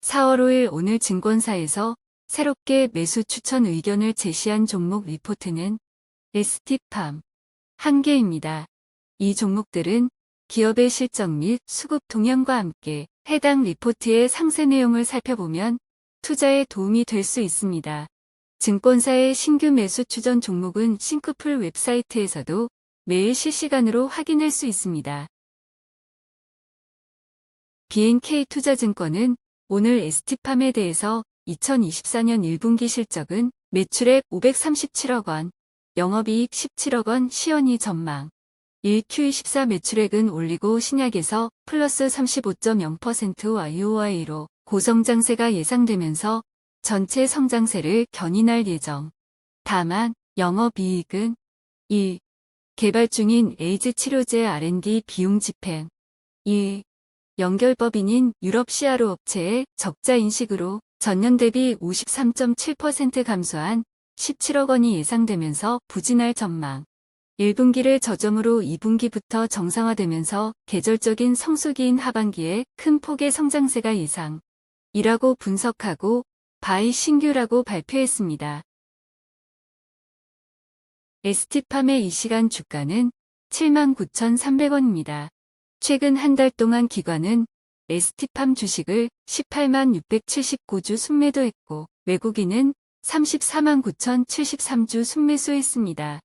(4월 5일) 오늘 증권사에서 새롭게 매수 추천 의견을 제시한 종목 리포트는 ST팜 한 개입니다. 이 종목들은 기업의 실적 및 수급 동향과 함께 해당 리포트의 상세 내용을 살펴보면 투자에 도움이 될 수 있습니다. 증권사의 신규 매수 추전 종목은 싱크풀 웹사이트에서도 매일 실시간으로 확인할 수 있습니다. BNK 투자증권은 오늘 ST팜에 대해서 2024년 1분기 실적은 매출액 537억 원, 영업이익 17억 원 시연이 전망. 1Q24 매출액은 올리고 신약에서 플러스 35.0% YOY로 고성장세가 예상되면서 전체 성장세를 견인할 예정. 다만 영업이익은 1. 개발 중인 에이즈 치료제 R&D 비용 집행 2. 연결법인인 유럽 CRO 업체의 적자 인식으로 전년 대비 53.7% 감소한 17억 원이 예상되면서 부진할 전망. 1분기를 저점으로 2분기부터 정상화되면서 계절적인 성수기인 하반기에 큰 폭의 성장세가 예상. 이라고 분석하고 바이 신규라고 발표했습니다. ST팜의 이 시간 주가는 79,300원입니다. 최근 한 달 동안 기관은 ST팜 주식을 18만 679주 순매도했고 외국인은 34만 9,073주 순매수했습니다.